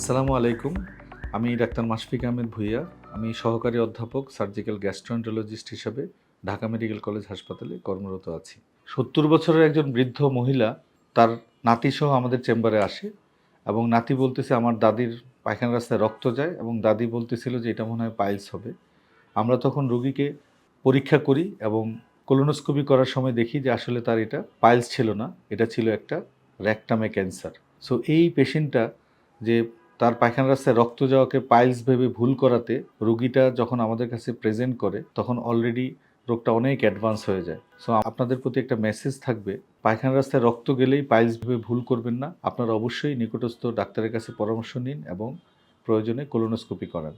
আসসালামু আলাইকুম। আমি ডাক্তার মাশফিক আহমেদ ভুইয়া। আমি সহকারী অধ্যাপক, সার্জিক্যাল গ্যাস্ট্রোএন্টারোলজিস্ট হিসাবে ঢাকা মেডিকেল কলেজ হাসপাতালে কর্মরত আছি। সত্তর বছরের একজন বৃদ্ধ মহিলা, তার নাতিসহ আমাদের চেম্বারে আসে এবং নাতি বলতেছে, আমার দাদির পায়খানা রাস্তায় রক্ত যায়। এবং দাদি বলতেছিল যে, এটা মনে হয় পাইলস হবে। আমরা তখন রোগীকে পরীক্ষা করি এবং কোলোনোস্কোপি করার সময় দেখি যে, আসলে তার এটা পাইলস ছিল না। এটা ছিল একটা র্যাকটামে ক্যান্সার। সো, এই পেশেন্টটা যে তার পায়খানা রাস্তায় রক্ত যাওয়াকে পাইলস ভেবে ভুল করাতে রুগীটা যখন আমাদের কাছে প্রেজেন্ট করে, তখন অলরেডি রোগটা অনেক অ্যাডভান্স হয়ে যায়। সো আপনাদের প্রতি একটা মেসেজ থাকবে পায়খানা রাস্তায় রক্ত গেলেই পাইলস ভেবে ভুল করবেন না। আপনারা অবশ্যই নিকটস্থ ডাক্তারের কাছে পরামর্শ নিন এবং প্রয়োজনে কোলোনোস্কোপি করান।